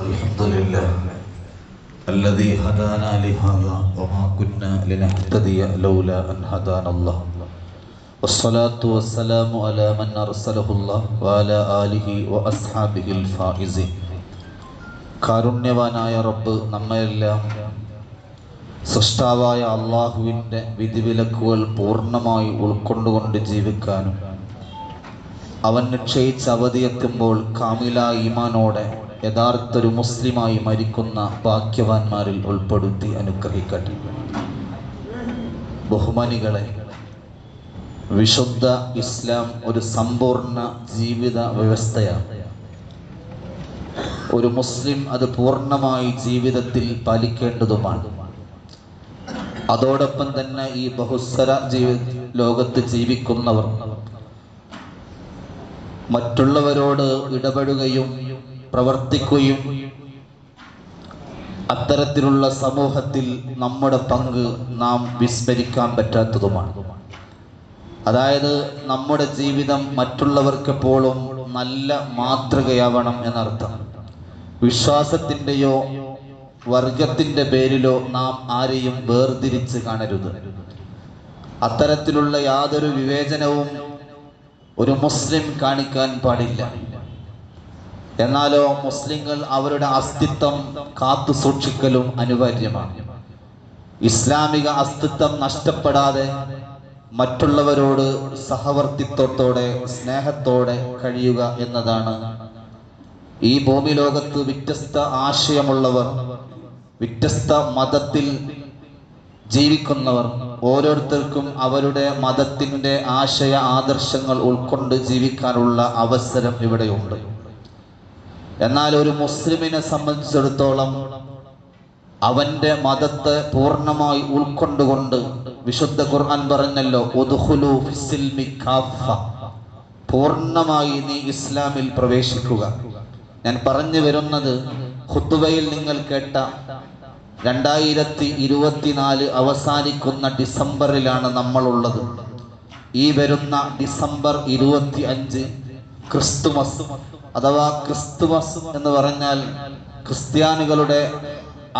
الحمد لله الذي هدانا لهذا وما كنا لنهتدي لولا أن هدانا الله والصلاة والسلام على من أرسله الله وعلى آله وأصحابه الفائزين കാരുണ്യവാനായ റബ്ബ് നമ്മയെല്ലാം സൃഷ്ടാവായ അള്ളാഹുവിന്റെ വിധിവിലക്കുകൾ പൂർണമായി ഉൾക്കൊണ്ടുകൊണ്ട് ജീവിക്കാനും അവൻ നിക്ഷയിച്ച അവധിയെത്തുമ്പോൾ കാമില ഈമാനോടെ യഥാർത്ഥ ഒരു മുസ്ലിമായി മരിക്കുന്ന ഭാഗ്യവാന്മാരിൽ ഉൾപ്പെടുത്തി അനുഗ്രഹിക്കട്ടെ. ബഹുമാനികളെ വിശുദ്ധ ഇസ്ലാം ഒരു സമ്പൂർണ ജീവിത വ്യവസ്ഥയാണ്. ഒരു മുസ്ലിം അത് പൂർണമായി ജീവിതത്തിൽ പാലിക്കേണ്ടതുമാണ്. അതോടൊപ്പം തന്നെ ഈ ബഹുസ്വര ജീവി ലോകത്ത് ജീവിക്കുന്നവർ മറ്റുള്ളവരോട് ഇടപെടുകയും പ്രവർത്തിക്കുകയും അത്തരത്തിലുള്ള സമൂഹത്തിൽ നമ്മുടെ പങ്ക് നാം വിസ്മരിക്കാൻ പറ്റാത്തതുമാണ്. അതായത് നമ്മുടെ ജീവിതം മറ്റുള്ളവർക്കെപ്പോഴും നല്ല മാതൃകയാവണം എന്നർത്ഥം. വിശ്വാസത്തിന്റെയോ വർഗത്തിന്റെ പേരിലോ നാം ആരെയും വേർതിരിച്ച് കാണരുത്. അത്തരത്തിലുള്ള യാതൊരു വിവേചനവും ഒരു മുസ്ലിം കാണിക്കാൻ പാടില്ല. എന്നാലോ മുസ്ലിങ്ങൾ അവരുടെ അസ്തിത്വം കാത്തു സൂക്ഷിക്കലും അനിവാര്യമാണ്. ഇസ്ലാമിക അസ്തിത്വം നഷ്ടപ്പെടാതെ മറ്റുള്ളവരോട് സഹവർത്തിത്വത്തോടെ സ്നേഹത്തോടെ കഴിയുക എന്നതാണ് ഈ ഭൂമി ലോകത്ത് വ്യത്യസ്ത ആശയമുള്ളവർ വ്യത്യസ്ത മതത്തിൽ ജീവിക്കുന്നവർ. ഓരോരുത്തർക്കും അവരുടെ മതത്തിന്റെ ആശയ ആദർശങ്ങൾ ഉൾക്കൊണ്ട് ജീവിക്കാനുള്ള അവസരം ഇവിടെയുണ്ട്. എന്നാൽ ഒരു മുസ്ലിമിനെ സംബന്ധിച്ചിടത്തോളം അവന്റെ മതത്തെ പൂർണമായി ഉൾക്കൊണ്ടുകൊണ്ട് വിശുദ്ധ ഖുർആൻ പറഞ്ഞല്ലോ പൂർണമായി നീ ഇസ്ലാമിൽ പ്രവേശിക്കുക. ഞാൻ പറഞ്ഞു വരുന്നത് ഖുത്തുബയിൽ നിങ്ങൾ കേട്ട രണ്ടായിരത്തി ഇരുപത്തിനാല് അവസാനിക്കുന്ന ഡിസംബറിലാണ് നമ്മളുള്ളത്. ഈ വരുന്ന ഡിസംബർ ഇരുപത്തി അഞ്ച് ക്രിസ്തുമസ്. അഥവാ ക്രിസ്തുമസ് എന്ന് പറഞ്ഞാൽ ക്രിസ്ത്യാനികളുടെ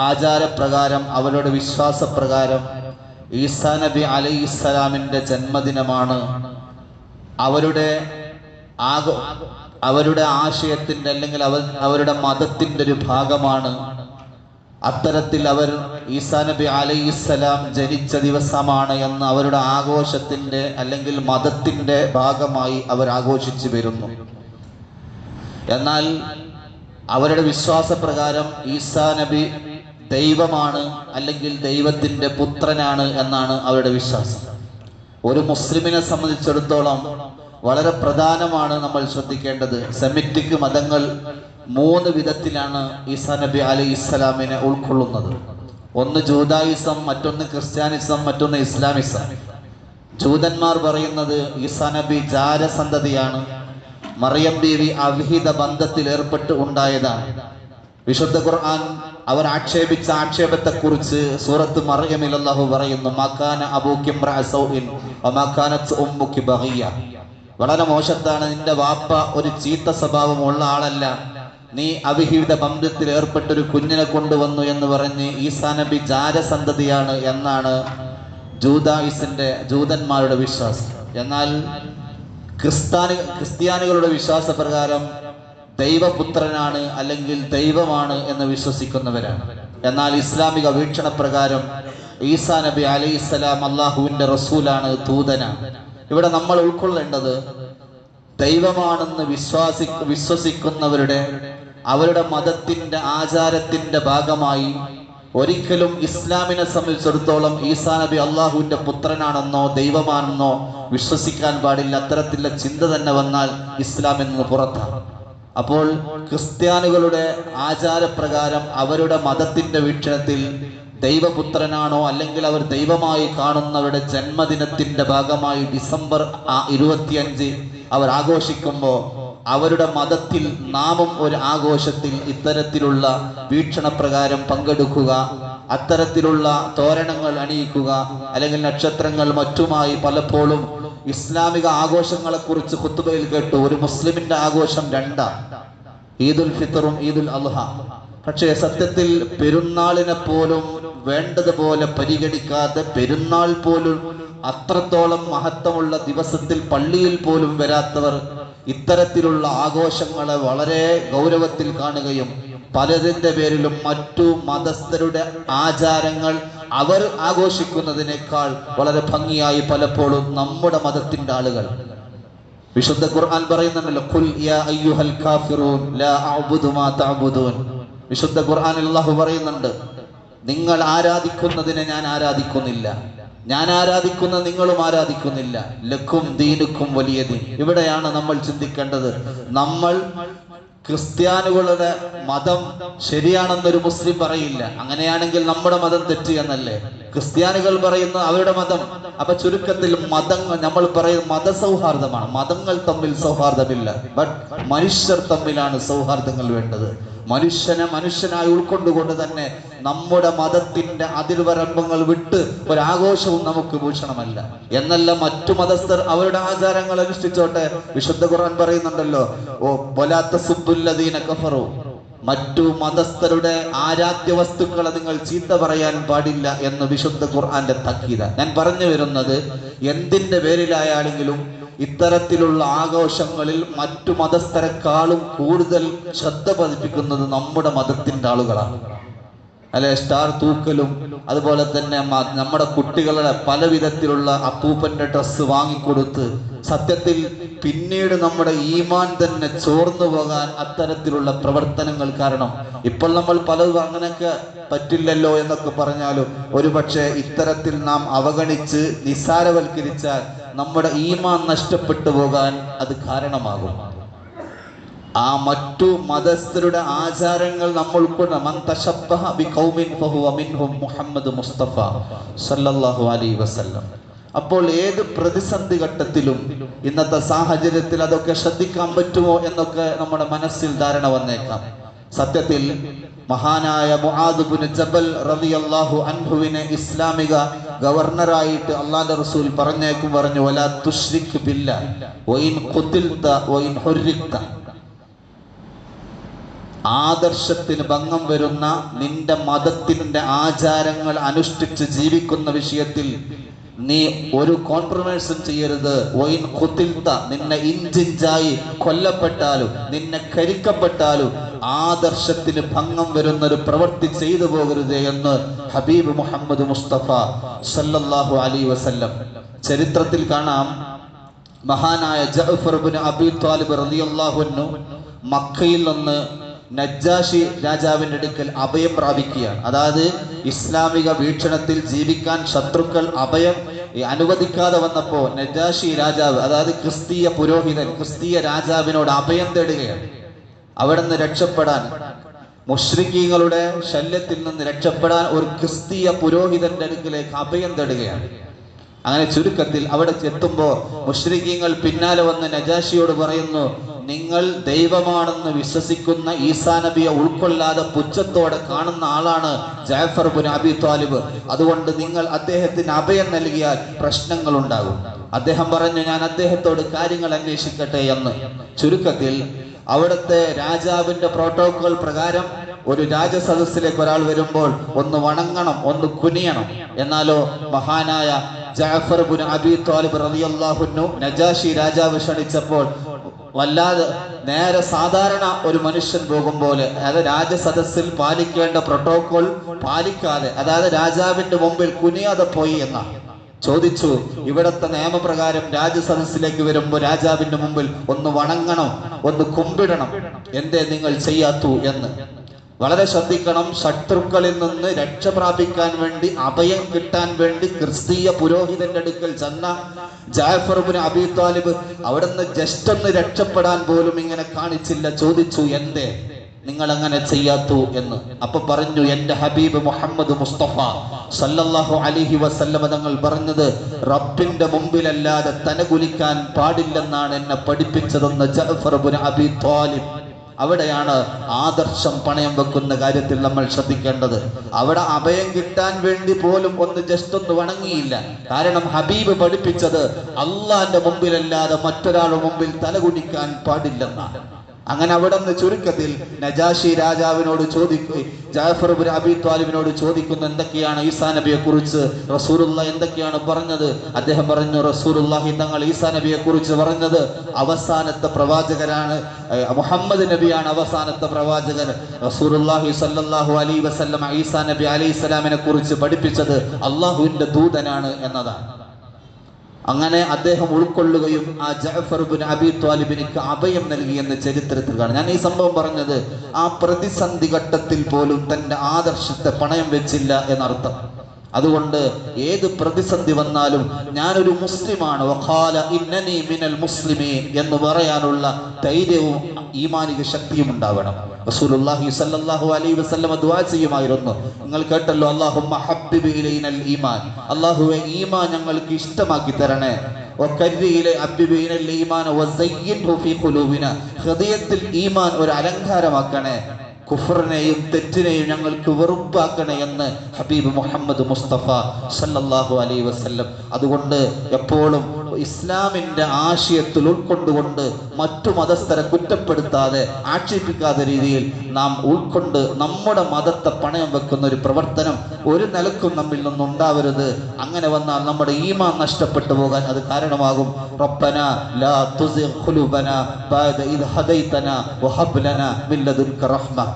ആചാരപ്രകാരം അവരുടെ വിശ്വാസപ്രകാരം ഈസാ നബി അലൈഹി ഇസ്ലാമിന്റെ ജന്മദിനമാണ്. അവരുടെ ആഗോ അവരുടെ ആശയത്തിന്റെ അല്ലെങ്കിൽ അവർ അവരുടെ മതത്തിന്റെ ഒരു ഭാഗമാണ്. അത്തരത്തിൽ അവർ ഈസാ നബി അലൈഹി ഇസ്ലാം ജനിച്ച ദിവസമാണ് എന്ന് അവരുടെ ആഘോഷത്തിന്റെ അല്ലെങ്കിൽ മതത്തിന്റെ ഭാഗമായി അവർ ആഘോഷിച്ചു വരുന്നു. എന്നാൽ അവരുടെ വിശ്വാസപ്രകാരം ഈസാ നബി ദൈവമാണ് അല്ലെങ്കിൽ ദൈവത്തിന്റെ പുത്രനാണ് എന്നാണ് അവരുടെ വിശ്വാസം. ഒരു മുസ്ലിമിനെ സംബന്ധിച്ചിടത്തോളം വളരെ പ്രധാനമാണ് നമ്മൾ ശ്രദ്ധിക്കേണ്ടത്. സെമിറ്റിക് മതങ്ങൾ മൂന്ന് വിധത്തിലാണ് ഈസാ നബി അലി ഇസ്ലാമിനെ ഉൾക്കൊള്ളുന്നത്. ഒന്ന് ജൂതായിസം മറ്റൊന്ന് ക്രിസ്ത്യാനിസം മറ്റൊന്ന് ഇസ്ലാമിസം. ജൂതന്മാർ പറയുന്നത് ഈസാ നബി ജാരസന്തതിയാണ്. മറിയം ദേവി അവിഹിത ബന്ധത്തിൽ ഏർപ്പെട്ട് ഉണ്ടായതാണ്. വിശുദ്ധ ഖുർആൻ അവർ ആക്ഷേപിച്ച ആക്ഷേപത്തെ കുറിച്ച് സൂറത്ത് മറിയമിൽ അല്ലാഹു പറയുന്നു മക്കാന അബൂക്കിം ബഗിയ. വളരെ മോശത്താണ് നിന്റെ വാപ്പ ഒരു ചീത്ത സ്വഭാവമുള്ള ആളല്ല. നീ അവിഹിത ബന്ധത്തിൽ ഏർപ്പെട്ടൊരു കുഞ്ഞിനെ കൊണ്ടുവന്നു എന്ന് പറഞ്ഞ് ഈസാ നബി ജാരസന്തതിയാണ് എന്നാണ് ജൂതായിസിന്റെ ജൂതന്മാരുടെ വിശ്വാസം. എന്നാൽ ക്രിസ്ത്യാനി ക്രിസ്ത്യാനികളുടെ വിശ്വാസപ്രകാരം ദൈവപുത്രനാണ് അല്ലെങ്കിൽ ദൈവമാണ് എന്ന് വിശ്വസിക്കുന്നവരാണ്. എന്നാൽ ഇസ്ലാമിക വീക്ഷണ പ്രകാരം ഈസാ നബി അലൈഹി ഇസ്ലാം അള്ളാഹുവിന്റെ റസൂലാണ് ദൂതനാണ് ഇവിടെ നമ്മൾ ഉൾക്കൊള്ളേണ്ടത് ദൈവമാണെന്ന് വിശ്വാസി വിശ്വസിക്കുന്നവരുടെ അവരുടെ മതത്തിന്റെ ആചാരത്തിന്റെ ഭാഗമായി ഒരിക്കലും ഇസ്ലാമിനെ സംബന്ധിച്ചിടത്തോളം ഈസാ നബി അള്ളാഹുവിന്റെ പുത്രനാണെന്നോ ദൈവമാണെന്നോ വിശ്വസിക്കാൻ പാടില്ല. അത്തരത്തിലുള്ള ചിന്ത തന്നെ വന്നാൽ ഇസ്ലാം എന്ന് പുറത്താണ്. അപ്പോൾ ക്രിസ്ത്യാനികളുടെ ആചാരപ്രകാരം അവരുടെ മതത്തിന്റെ വീക്ഷണത്തിൽ ദൈവപുത്രനാണോ അല്ലെങ്കിൽ അവർ ദൈവമായി കാണുന്നവരുടെ ജന്മദിനത്തിന്റെ ഭാഗമായി ഡിസംബർ ഇരുപത്തിയഞ്ച് അവർ ആഘോഷിക്കുമ്പോൾ അവരുടെ മതത്തിൽ നാമും ഒരു ആഘോഷത്തിൽ ഇത്തരത്തിലുള്ള വീക്ഷണപ്രകാരം പങ്കെടുക്കുക അത്തരത്തിലുള്ള തോരണങ്ങൾ അണിയിക്കുക അല്ലെങ്കിൽ നക്ഷത്രങ്ങൾ മറ്റുമായി പലപ്പോഴും ഇസ്ലാമിക ആഘോഷങ്ങളെ കുറിച്ച് കുത്തുബയിൽ കേട്ടു. ഒരു മുസ്ലിമിന്റെ ആഘോഷം രണ്ടാ. ഈദുൽ ഫിത്തറും ഈദുൽ അൽഹ. പക്ഷേ സത്യത്തിൽ പെരുന്നാളിനെ പോലും വേണ്ടതുപോലെ പരിഗണിക്കാതെ പെരുന്നാൾ പോലും അത്രത്തോളം മഹത്വമുള്ള ദിവസത്തിൽ പള്ളിയിൽ പോലും വരാത്തവർ ഇത്തരത്തിലുള്ള ആഘോഷങ്ങളെ വളരെ ഗൗരവത്തിൽ കാണുകയും പലതിന്റെ പേരിലും മറ്റു മതസ്ഥരുടെ ആചാരങ്ങൾ അവർ ആഘോഷിക്കുന്നതിനേക്കാൾ വളരെ ഭംഗിയായി പലപ്പോഴും നമ്മുടെ മതത്തിന്റെ ആളുകൾ. വിശുദ്ധ ഖുർആൻ പറയുന്നുണ്ടല്ലോ ഖുൽ യാ അയ്യുഹൽ ലാ അഅ്ബുദു മാ വിശുദ്ധ ഖുർആനിൽ അല്ലാഹു പറയുന്നുണ്ട് നിങ്ങൾ ആരാധിക്കുന്നതിനെ ഞാൻ ആരാധിക്കുന്നില്ല. ഞാൻ ആരാധിക്കുന്ന നിങ്ങളും ആരാധിക്കുന്നില്ല. ലക്കും ദീനുക്കും വലിയ ദീൻ. ഇവിടെയാണ് നമ്മൾ ചിന്തിക്കേണ്ടത്. നമ്മൾ ക്രിസ്ത്യാനികളുടെ മതം ശരിയാണെന്നൊരു മുസ്ലിം പറയില്ല. അങ്ങനെയാണെങ്കിൽ നമ്മുടെ മതം തെറ്റ് എന്നല്ലേ? ക്രിസ്ത്യാനികൾ പറയുന്ന അവരുടെ മതം. അപ്പൊ ചുരുക്കത്തിൽ മതങ്ങൾ നമ്മൾ പറയുന്ന മതസൗഹാർദ്ദമാണ്. മതങ്ങൾ തമ്മിൽ സൗഹാർദ്ദമില്ല. ബട്ട് മനുഷ്യർ തമ്മിലാണ് സൗഹാർദ്ദങ്ങൾ വേണ്ടത്. മനുഷ്യനെ മനുഷ്യനായി ഉൾക്കൊണ്ടുകൊണ്ട് തന്നെ നമ്മുടെ മതത്തിന്റെ അതിർവരമ്പങ്ങൾ വിട്ട് ഒരാഘോഷവും നമുക്ക് ഭൂഷണമല്ല. എന്നല്ല മറ്റു മതസ്ഥർ അവരുടെ ആചാരങ്ങൾ അനുഷ്ഠിച്ചോട്ടെ. വിശുദ്ധ ഖുർആൻ പറയുന്നുണ്ടല്ലോ ഓ പൊലാത്ത സുബുല്ലദീന കഫറു. മറ്റു മതസ്ഥരുടെ ആരാധ്യ വസ്തുക്കളെ നിങ്ങൾ ചീത്ത പറയാൻ പാടില്ല എന്ന് വിശുദ്ധ ഖുർആന്റെ തക്കീത. ഞാൻ പറഞ്ഞു വരുന്നത് എന്തിന്റെ പേരിലായാലെങ്കിലും ഇത്തരത്തിലുള്ള ആഘോഷങ്ങളിൽ മറ്റു മതസ്ഥരെക്കാളും കൂടുതൽ ശ്രദ്ധ പതിപ്പിക്കുന്നത് നമ്മുടെ മതത്തിന്റെ ആളുകളാണ്. അല്ലെ സ്റ്റാർ തൂക്കലും അതുപോലെ തന്നെ നമ്മുടെ കുട്ടികളുടെ പല വിധത്തിലുള്ള അപ്പൂപ്പന്റെ ഡ്രസ്സ് വാങ്ങിക്കൊടുത്ത് സത്യത്തിൽ പിന്നീട് നമ്മുടെ ഈമാൻ തന്നെ ചോർന്നു പോകാൻ അത്തരത്തിലുള്ള പ്രവർത്തനങ്ങൾ കാരണം ഇപ്പോൾ നമ്മൾ പലതും അങ്ങനെയൊക്കെ പറ്റില്ലല്ലോ എന്നൊക്കെ പറഞ്ഞാലും ഒരുപക്ഷെ ഇത്തരത്തിൽ നാം അവഗണിച്ച് നിസ്സാരവൽക്കരിച്ചാൽ നമ്മുടെ ഈമാൻ നഷ്ടപ്പെട്ടു പോകാൻ അത് കാരണമാകും. ആ മറ്റു മതസ്ഥരുടെ ആചാരങ്ങൾ നമ്മൾ മുഹമ്മദ് മുസ്തഫ സല്ലല്ലാഹു അലൈഹി വസല്ലം. അപ്പോൾ ഏത് പ്രതിസന്ധി ഘട്ടത്തിലും ഇന്നത്തെ സാഹചര്യത്തിൽ അതൊക്കെ ശ്രദ്ധിക്കാൻ പറ്റുമോ എന്നൊക്കെ നമ്മുടെ മനസ്സിൽ ധാരണ വന്നേക്കാം. സത്യത്തിൽ മഹാനായ ബിൻ ജബൽ റളിയല്ലാഹു അൻഹുവിനെ ഇസ്ലാമിക ഗവർണറായിട്ട് അള്ളാന്റെ റസൂൽ പറഞ്ഞേക്കും പറഞ്ഞു വല തുശ്രിക് ബില്ല വൈൻ കുത്തിൽത്ത വൈൻ ഹൊരിക്ത ആദർശത്തിന് ഭംഗം വരുന്ന നിന്റെ മതത്തിന്റെ ആചാരങ്ങൾ അനുഷ്ഠിച്ച് ജീവിക്കുന്ന വിഷയത്തിൽ നീ ഒരു കോംപ്രമൈസും ചെയ്യരുത്. വൈൻ കുത്തിൽത്ത നിന്നെ ഇഞ്ചിഞ്ചായി കൊല്ലപ്പെട്ടാലും നിന്നെ കരിക്കപ്പെട്ടാലും ആദർശത്തിന് ഭംഗം വരുന്ന ഒരു പ്രവൃത്തി ചെയ്തു പോകരുത് എന്ന് ഹബീബ് മുഹമ്മദ് മുസ്തഫ സല്ലല്ലാഹു അലൈ വസല്ലം. ചരിത്രത്തിൽ കാണാം. മഹാനായ ജഅഫർ റളിയല്ലാഹു അൻഹു മക്കയിൽ നിന്ന് നജ്ജാഷി രാജാവിന്റെ അടുക്കൽ അഭയം പ്രാപിക്കുകയാണ്. അതായത് ഇസ്ലാമിക വീക്ഷണത്തിൽ ജീവിക്കാൻ ശത്രുക്കൾ അഭയം അനുവദിക്കാതെ വന്നപ്പോ നജ്ജാഷി രാജാവ് അതായത് ക്രിസ്തീയ പുരോഹിതൻ ക്രിസ്തീയ രാജാവിനോട് അഭയം തേടുകയാണ്. അവിടെ നിന്ന് രക്ഷപ്പെടാൻ മുഷ്രിഖീങ്ങളുടെ ശല്യത്തിൽ നിന്ന് രക്ഷപ്പെടാൻ ഒരു ക്രിസ്തീയ പുരോഹിതന്റെ അടുക്കിലേക്ക് അഭയം തേടുകയാണ്. അങ്ങനെ ചുരുക്കത്തിൽ അവിടെ ചെത്തുമ്പോൾ മുഷ്രിഖീങ്ങൾ പിന്നാലെ വന്ന് നജാഷിയോട് പറയുന്നു നിങ്ങൾ ദൈവമാണെന്ന് വിശ്വസിക്കുന്ന ഈസാ നബിയെ ഉൾക്കൊള്ളാതെ പുച്ഛത്തോടെ കാണുന്ന ആളാണ് ജാഫർ ബുൻ അബി താലിബ്. അതുകൊണ്ട് നിങ്ങൾ അദ്ദേഹത്തിന് അഭയം നൽകിയാൽ പ്രശ്നങ്ങൾ ഉണ്ടാകും. അദ്ദേഹം പറഞ്ഞു ഞാൻ അദ്ദേഹത്തോട് കാര്യങ്ങൾ അന്വേഷിക്കട്ടെ എന്ന്. ചുരുക്കത്തിൽ അവിടുത്തെ രാജാവിന്റെ പ്രോട്ടോകോൾ പ്രകാരം ഒരു രാജസദസ്സിലേക്ക് ഒരാൾ വരുമ്പോൾ ഒന്ന് വണങ്ങണം ഒന്ന് കുനിയണം. എന്നാലോ മഹാനായ ജാഫർ ബുൻ അബി താലിബ് റളിയല്ലാഹുന്നു നജാഷി രാജാവ് ക്ഷണിച്ചപ്പോൾ വല്ലാതെ നേരെ സാധാരണ ഒരു മനുഷ്യൻ പോകും പോലെ അതായത് രാജസദസ്സിൽ പാലിക്കേണ്ട പ്രോട്ടോകോൾ പാലിക്കാതെ അതായത് രാജാവിന്റെ മുമ്പിൽ കുനിയാതെ പോയി എന്നാണ് ചോദിച്ചു ഇവിടത്തെ നിയമപ്രകാരം രാജസദസ്സിലേക്ക് വരുമ്പോൾ രാജാവിന്റെ മുമ്പിൽ ഒന്ന് വണങ്ങണം ഒന്ന് കുമ്പിടണം. എന്തേ നിങ്ങൾ ചെയ്യാത്തു എന്ന്. വളരെ ശ്രദ്ധിക്കണം. ശത്രുക്കളിൽ നിന്ന് രക്ഷ പ്രാപിക്കാൻ വേണ്ടി അഭയം കിട്ടാൻ വേണ്ടി ക്രിസ്തീയ പുരോഹിതന്റെ അടുക്കൽ ചെന്ന ജാഫർബിന് അബി താലിബ് അവിടെ നിന്ന് ജസ്റ്റ് ഒന്ന് രക്ഷപ്പെടാൻ പോലും ഇങ്ങനെ കാണിച്ചില്ല. ചോദിച്ചു എന്തേ? നിങ്ങൾ അങ്ങനെ ചെയ്യാത്തു എന്ന്? അപ്പൊ പറഞ്ഞു എന്റെ ഹബീബ് മുഹമ്മദ് മുസ്തഫ. സല്ലല്ലാഹു അലിഹി വസല്ലമ തങ്ങൾ പറഞ്ഞത് റബ്ബിന്റെ മുമ്പിലല്ലാതെ തനകുലിക്കാൻ പാടില്ലെന്നാണ് എന്നെ പഠിപ്പിച്ചതെന്ന് ജഅഫർ അബി ത്വാലിബ്. അവിടെയാണ് ആദർശം പണയം വെക്കുന്ന കാര്യത്തിൽ നമ്മൾ ശ്രദ്ധിക്കേണ്ടത്. അവിടെ അഭയം കിട്ടാൻ വേണ്ടി പോലും ഒന്ന് ജസ്റ്റ് ഒന്ന് വണങ്ങിയില്ല. കാരണം ഹബീബ് പഠിപ്പിച്ചത് അള്ളാന്റെ മുമ്പിലല്ലാതെ മറ്റൊരാളുടെ മുമ്പിൽ തലകുടിക്കാൻ പാടില്ലെന്നാണ്. അങ്ങനെ അവിടെ നിന്ന് ചുരുക്കത്തിൽ നജാഷി രാജാവിനോട് ചോദിക്കുക ജാഫർ അബി ത്വാലിബിനോട് ചോദിക്കുന്നു എന്തൊക്കെയാണ് ഈസാ നബിയെ കുറിച്ച് റസൂലുള്ള എന്തൊക്കെയാണ് പറഞ്ഞത്? അദ്ദേഹം പറഞ്ഞു റസൂറുല്ലാഹി തങ്ങൾ ഈസാ നബിയെ കുറിച്ച് പറഞ്ഞത് അവസാനത്തെ പ്രവാചകരാണ് മുഹമ്മദ് നബിയാണ് അവസാനത്തെ പ്രവാചകൻ. റസൂറുല്ലാഹി സല്ലാഹു അലൈഹി വസല്ലം ഈസാ നബി അലൈഹി സ്വലാമിനെ കുറിച്ച് പഠിപ്പിച്ചത് അള്ളാഹുവിന്റെ ദൂതനാണ് എന്നതാണ്. അങ്ങനെ അദ്ദേഹം ഉൾക്കൊള്ളുകയും ആ ജഅഫർ ബിൻ അബി ത്വാലിബിനിക്ക് അഭയം നൽകി എന്ന ചരിത്രത്തിൽ കാണാം. ഞാൻ ഈ സംഭവം പറഞ്ഞത് ആ പ്രതിസന്ധി ഘട്ടത്തിൽ പോലും തന്റെ ആദർശത്തെ പണയം വെച്ചില്ല എന്നർത്ഥം. അതുകൊണ്ട് ഏത് പ്രതിസന്ധി വന്നാലും ഞാനൊരു മുസ്ലിമാണ്. വഖാല ഇന്നനി മിനൽ മുസ്ലിമീൻ എന്ന് പറയാനുള്ള ധൈര്യവും ഈമാനിക ശക്തിയും ഉണ്ടാവണം. റസൂലുള്ളാഹി സല്ലല്ലാഹു അലൈഹി ദുആ ചെയ്യുമായിരുന്നു. നിങ്ങൾ കേട്ടല്ലോ അല്ലാഹുമ്മ ഈമാൻ. അല്ലാഹുവേ ഈമാൻ ഞങ്ങൾക്ക് ഇഷ്ടമാക്കി തരണേ. ഹൃദയത്തിൽ ഈമാൻ ഒരു അലങ്കാരമാക്കണേ. കുഫറിനെയും തെറ്റിനെയും ഞങ്ങൾക്ക് വെറുപ്പാക്കണേ എന്ന് ഹബീബ് മുഹമ്മദ് മുസ്തഫ സല്ലല്ലാഹു അലൈഹി വസല്ലം. അതുകൊണ്ട് എപ്പോഴും ഇസ്ലാമിന്റെ ആശയത്തിൽ ഉൾക്കൊണ്ടുകൊണ്ട് മറ്റു മതസ്ഥരെ കുറ്റപ്പെടുത്താതെ ആക്ഷേപിക്കാത്ത രീതിയിൽ നാം ഉൾക്കൊണ്ട് നമ്മുടെ മതത്തെ പണയം വെക്കുന്ന ഒരു പ്രവർത്തനം ഒരു നിലക്കും നമ്മിൽ നിന്നുണ്ടാവരുത്. അങ്ങനെ വന്നാൽ നമ്മുടെ ഈമാൻ നഷ്ടപ്പെട്ടു പോകാൻ അത് കാരണമാകും. ലാ റഹ്മ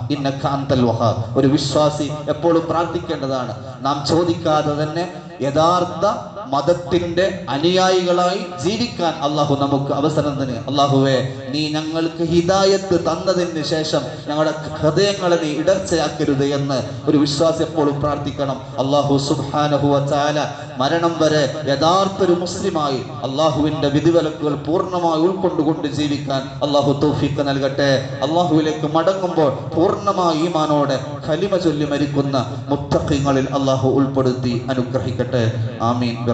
ഒരു വിശ്വാസി എപ്പോഴും പ്രാർത്ഥിക്കേണ്ടതാണ്. നാം ചോദിക്കാതെ തന്നെ യഥാർത്ഥ മതത്തിന്റെ അനുയായികളായി ജീവിക്കാൻ അള്ളാഹു നമുക്ക് അവസരം തന്നെ. അള്ളാഹുവെ നീ ഞങ്ങൾക്ക് ഹിദായത്ത് തന്നതിന് ശേഷം ഞങ്ങളുടെ ഹൃദയങ്ങളെ നീ ഇടർച്ചയാക്കരുത് എന്ന് ഒരു വിശ്വാസി എപ്പോഴും പ്രാർത്ഥിക്കണം. അള്ളാഹു സുബ്ഹാനഹു ചാല മരണം വരെ യഥാർത്ഥ ഒരു മുസ്ലിമായി അള്ളാഹുവിന്റെ വിധിവിലക്കുകൾ പൂർണമായി ഉൾക്കൊണ്ടുകൊണ്ട് ജീവിക്കാൻ അള്ളാഹു തൗഫീഖ് നൽകട്ടെ. അള്ളാഹുവിലേക്ക് മടങ്ങുമ്പോൾ പൂർണമായി ഈമാനോടെ ഖലിമ ചൊല്ലി മരിക്കുന്ന മുത്തഖിങ്ങളിൽ അള്ളാഹു ഉൾപ്പെടുത്തി അനുഗ്രഹിക്കട്ടെ. ആമീൻ.